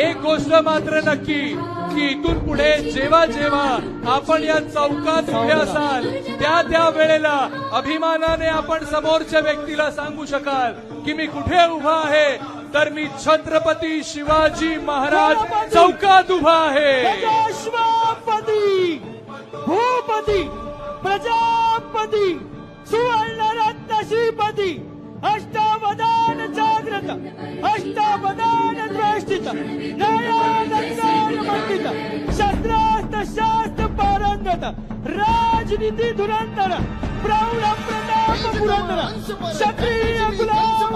एक गोष्ट मात्र नक्की की इथून पुढे जेव्हा जेव्हा आपण या चौकात उभे असाल त्या त्या वेळेला अभिमानाने आपण समोरच्या व्यक्तीला सांगू शकाल की मी कुठे उभा आहे? तर मी छत्रपती शिवाजी महाराज चौकात उभा आहे. प्रजाश्वापती भूपती प्रजापती सुवर्णरत्न श्रीपती पारंगत राजनीती धुरंधर प्रौढ प्रताप पुरंदर क्षत्रिय गुलाम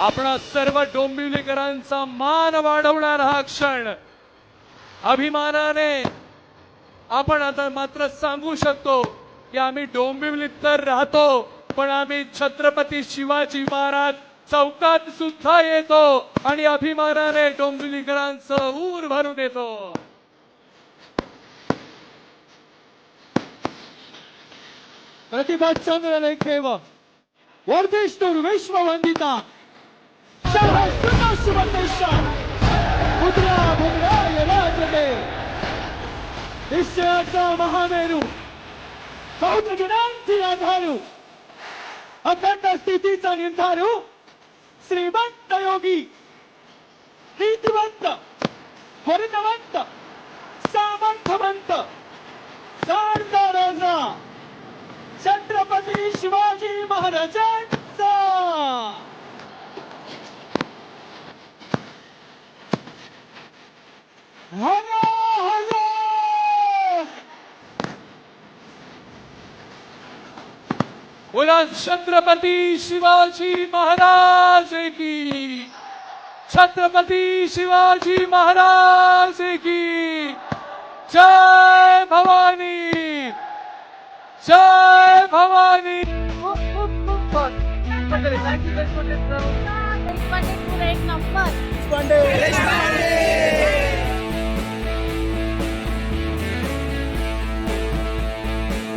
आपणा सर्व डोंबिवलीकरांचा मान वाढवणारा हा क्षण. अभिमानाने आपण आता मात्र सांगू शकतो की आम्ही डोंबिवलीत तर राहतो पण आम्ही छत्रपती शिवाजी महाराज चौकात सुद्धा येतो आणि अभिमानाने डोंबिवलीकरांचं ऊर भरून येतो. प्रतिभचंद्रलेखेव वर्धिष्णुर विश्ववंदिता सहस्रता सुवर्णेश मुद्रा भुमराय राजते निश्चयाचा महामेरू कौतुगिनांची आधारू अखंड स्थितीचा निर्धारू श्रीमंत योगी नीतिवंत वर्णवंत सामर्थवंत शारदा राजा छत्रपती शिवाजी महाराजांचा बोला छत्रपती शिवाजी महाराज की। छत्रपती शिवाजी महाराज की। जय भवानी। जय भवानी। एक नंबर।